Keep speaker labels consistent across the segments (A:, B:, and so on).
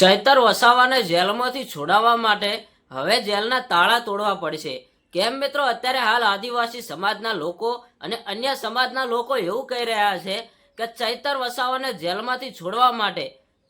A: ચૈતર વસાવાને જેલમાંથી છોડાવવા માટે હવે જેલના તાળા તોડવા પડશે. કેમ મિત્રો? અત્યારે હાલ આદિવાસી સમાજના લોકો અને અન્ય સમાજના લોકો એવું કહી રહ્યા છે કે ચૈતર વસાવાને જેલમાંથી છોડવા માટે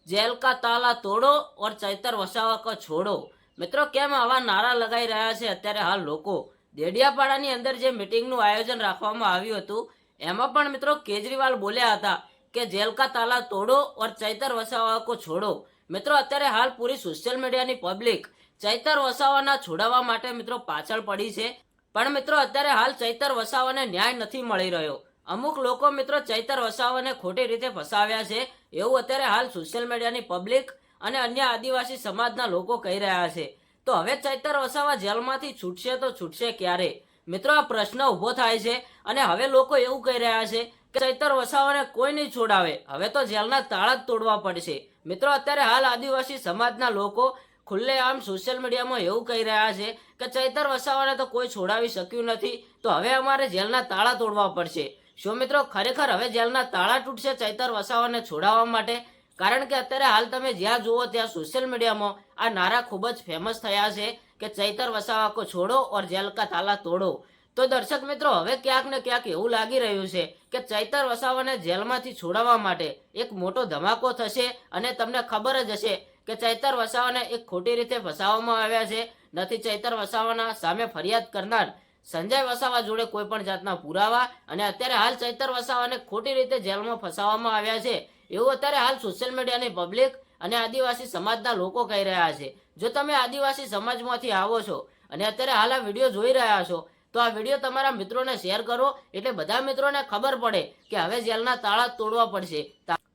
A: જેલ કા તાલા તોડો ઓર ચૈતર વસાવા કો છોડો. મિત્રો, કેમ આવા નારા લગાઈ રહ્યા છે અત્યારે હાલ લોકો? દેડિયાપાડાની અંદર જે મિટિંગનું આયોજન રાખવામાં આવ્યું હતું, એમાં પણ મિત્રો કેજરીવાલ બોલ્યા હતા કે જેલ કા તાલા તોડો ઓર ચૈતર વસાવા કો છોડો. મિત્રો, અત્યારે હાલ પૂરી સોશિયલ મીડિયાની પબ્લિક ચૈતર વસાવાના છોડાવવા માટે મિત્રો પાછળ પડી છે. પણ મિત્રો, અત્યારે હાલ ચૈતર વસાવાને ન્યાય નથી મળી રહ્યો. અમુક લોકો મિત્રો ચૈતર વસાવાને ખોટી રીતે ફસાવ્યા છે. એવું અત્યારે હાલ સોશિયલ મીડિયાની પબ્લિક અને અન્ય આદિવાસી સમાજના લોકો કહી રહ્યા છે. તો હવે ચૈતર વસાવા જેલમાંથી છૂટશે તો છૂટશે ક્યારે? મિત્રો, આ પ્રશ્ન ઊભો થાય છે અને હવે લોકો એવું કહી રહ્યા છે કે ચૈતર વસાવાને કોઈ નહીં છોડાવે. હવે તો જેલના તાળા જ તોડવા પડશે. મિત્રો, અત્યારે હાલ આદિવાસી સમાજના લોકો ખુલ્લેઆમ સોશિયલ મીડિયામાં એવું કહી રહ્યા છે કે ચૈતર વસાવાને તો કોઈ છોડાવી શક્યું નથી, તો હવે અમારે જેલના તાળા તોડવા પડશે. શું મિત્રો, ખરેખર હવે જેલના તાળા તૂટશે ચૈતર વસાવાને છોડાવવા માટે? કારણ કે અત્યારે હાલ તમે જ્યાં જુઓ ત્યાં સોશિયલ મીડિયામાં આ નારા ખૂબ જ ફેમસ થયા છે કે ચૈતર વસાવા કો છોડો ઓર જેલ કા તાલા તોડો. તો દર્શક મિત્રો, હવે ક્યાંક ને ક્યાંક એવું લાગી રહ્યું છે કે ચૈતર વસાવાને જેલમાંથી છોડાવવા માટે એક મોટો ધમાકો થશે અને તમને ખબર જ હશે કે ચૈતર વસાવાને એક ખોટી રીતે ફસાવવામાં આવ્યા છે. નથી ચૈતર વસાવાના સામે ફરિયાદ કરનાર સંજય વસાવા જોડે કોઈ પણ જાતના પુરાવા અને અત્યારે હાલ ચૈતર વસાવાને ખોટી રીતે જેલમાં ફસાવવામાં આવ્યા છે. એવું અત્યારે હાલ સોશિયલ મીડિયાની પબ્લિક અને આદિવાસી સમાજના લોકો કહી રહ્યા છે. જો તમે આદિવાસી સમાજમાંથી આવો છો અને અત્યારે હાલ આ વીડિયો જોઈ રહ્યા છો તો આ વીડિયો તમારા મિત્રોને શેર કરો. એટલે બધા મિત્રોને ખબર પડે કે હવે જેલના તાળા તોડવા પડશે.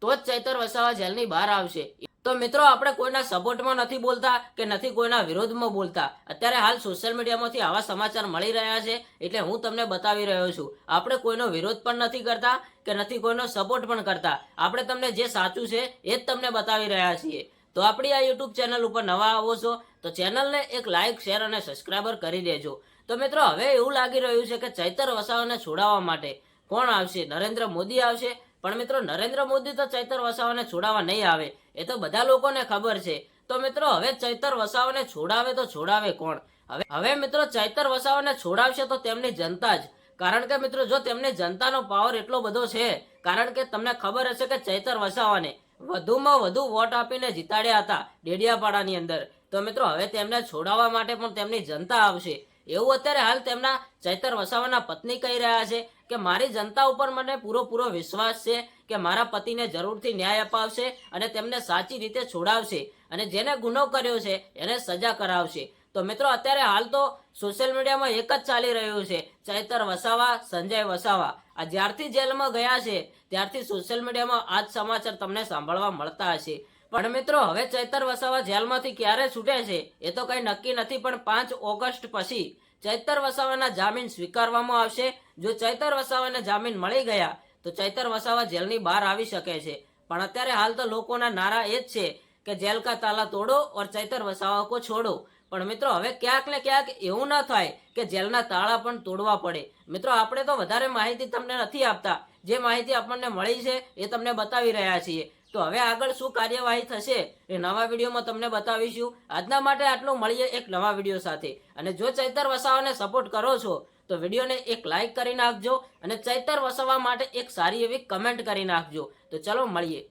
A: તો જ ચૈતર વસાવા જેલની બહાર આવશે. તો મિત્રો, આપણે કોઈના સપોર્ટમાં નથી બોલતા કે નથી કોઈના વિરોધમાં બોલતા. અત્યારે હાલ સોશિયલ મીડિયામાંથી આવા સમાચાર મળી રહ્યા છે. એટલે હું તમને બતાવી રહ્યો છું. આપણે કોઈનો વિરોધ પણ નથી કરતા કે નથી કોઈનો સપોર્ટ પણ કરતા. આપણે તમને જે સાચું છે એ જ તમને બતાવી રહ્યા છીએ. તો આપણી આ યુટ્યુબ ચેનલ ઉપર નવા આવો છો, તો ચેનલને એક લાઇક શેર અને સબસ્ક્રાઈબર કરી દેજો. તો મિત્રો, હવે એવું લાગી રહ્યું છે કે ચૈતર વસાવાને છોડાવવા માટે કોણ આવશે? નરેન્દ્ર મોદી આવશે. પણ મિત્રો, નરેન્દ્ર મોદી તો ચૈતર વસાવાને છોડાવવા નહીં આવે. એ તો બધા લોકોને ખબર છે. તો મિત્રો, હવે ચૈતર વસાવાને છોડાવે તો છોડાવે કોણ? હવે હવે મિત્રો, ચૈતર વસાવાને છોડાવશે તો તેમની જનતા જ. કારણ કે મિત્રો, જો તેમને જનતાનો પાવર એટલો બધો છે, કારણ કે તમને ખબર હશે કે ચૈતર વસાવાને વધુમાં વધુ વોટ આપીને જીતાડ્યા હતા ડેડિયાપાડાની અંદર. તો મિત્રો, હવે તેમને છોડાવવા માટે પણ તેમની જનતા આવશે. એવું અત્યારે હાલ તેમના ચૈતર વસાવાના પત્ની કહી રહ્યા છે કે, મારી જનતા ઉપર મને પૂરો વિશ્વાસ છે કે મારા પતિને જરૂરથી ન્યાય અપાવશે અને તેમને સાચી રીતે છોડાવશે અને જેને ગુનો કર્યો છે એને સજા કરાવશે. તો મિત્રો, અત્યારે હાલ તો સોશિયલ મીડિયામાં એક જ ચાલી રહ્યું છે. ચૈતર વસાવા, સંજય વસાવા. આ જ્યારથી જેલમાં ગયા છે, ત્યારથી સોશિયલ મીડિયામાં આ જ સમાચાર તમને સાંભળવા મળતા હશે. પણ મિત્રો, હવે ચૈતર વસાવા જેલમાંથી ક્યારે છૂટે છે, એ તો કંઈ નક્કી નથી, પણ પાંચ ઓગસ્ટ પછી ચૈતર વસાવાના જામીન સ્વીકારવામાં આવશે. જો ચૈતર વસાવાને જામીન મળી ગયા, તો ચૈતર વસાવા જેલની બહાર આવી શકે છે. પણ અત્યારે હાલ તો લોકોના નારા એ જ છે કે જેલ કા તાલા તોડો ઓર ચૈતર વસાવા કો છોડો. પણ મિત્રો, હવે ક્યાંક ને ક્યાંક એવું ના થાય કે જેલના તાળા પણ તોડવા પડે. મિત્રો, આપણે તો વધારે માહિતી તમને નથી આપતા. જે માહિતી આપણને મળી છે એ તમને બતાવી રહ્યા છીએ. તો હવે આગળ શું કાર્યવાહી થશે એ નવા વિડીયોમાં તમને બતાવીશું. આજના માટે આટલું. મળીએ એક નવા વીડિયો સાથે. અને જો ચૈતર વસાવાને સપોર્ટ કરો છો, તો વિડીયોને એક લાઈક કરી નાખજો અને ચૈતર વસાવા માટે એક સારી એવી કમેન્ટ કરી નાખજો. તો ચલો મળીએ.